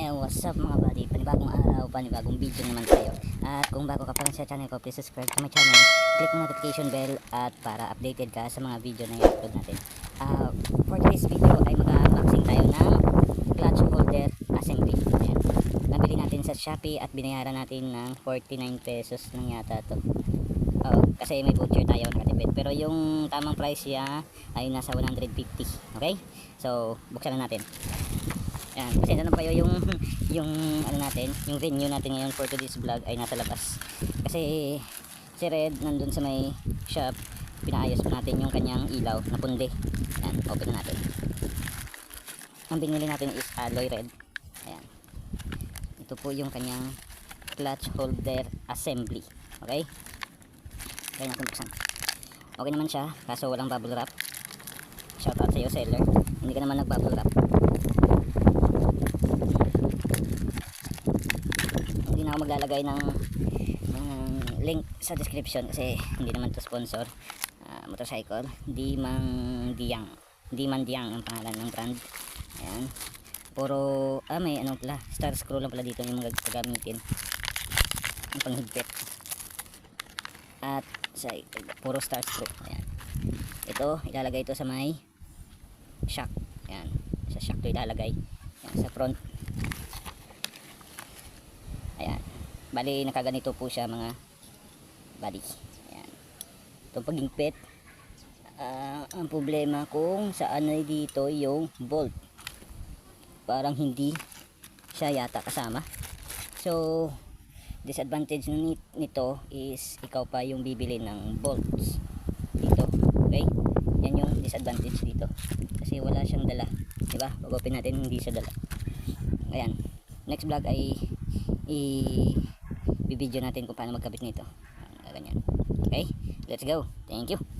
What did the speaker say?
What's up mga buddy? Panibagong araw, panibagong video naman tayo. At kung bago ka pa lang sa channel ko, please subscribe to my channel. Click mo notification bell at para updated ka sa mga video na i-upload natin. Ah, for today's video ay mag-unboxing tayo ng clutch holder assembly. Ayan. Nabili natin sa Shopee at binayaran natin ng 49 pesos lang yata to. Oo, kasi may voucher tayo nakatipid. Pero yung tamang price niya ay nasa 150. Okay? So, buksan na natin. Yan, kasi na pa yung yung ano natin, yung venue natin ngayon for today's vlog ay nasa labas. Kasi si Red nandun sa may shop, pinaayos pa natin yung kanyang ilaw na pundi. Yan, open na natin. Ang binili natin is alloy red. Ayan. Ito po yung kanyang clutch holder assembly. Okay? Kaya natin buksan. Okay naman siya, kaso walang bubble wrap. Shoutout sa iyo, seller. Hindi ka naman nag-bubble wrap. hindi na ako maglalagay ng, ng link sa description kasi hindi naman to sponsor. Ah, motorcycle. Di mang diyang di man diyang ang pangalan ng brand. Ayan. Puro ah may ano pala star screw lang pala dito yung mga gagamitin. Ang panghigpit. At sa puro star screw ayan. Ito ilalagay ito sa may shock. Ayan. Sa shock to ilalagay. Ayan, sa front Ayan. Bali, nakaganito po siya mga buddy. Ayan. Itong pagingpit. ah, ang problema kung saan ay dito yung bolt. Parang hindi siya yata kasama. So, disadvantage ni- nito is ikaw pa yung bibili ng bolts dito. Okay? Yan yung disadvantage dito. Kasi wala siyang dala. Diba? Pag open natin, hindi siya dala. Ayan. Next vlog ay i-video natin kung paano magkabit nito. Ganyan. Okay? Let's go. Thank you.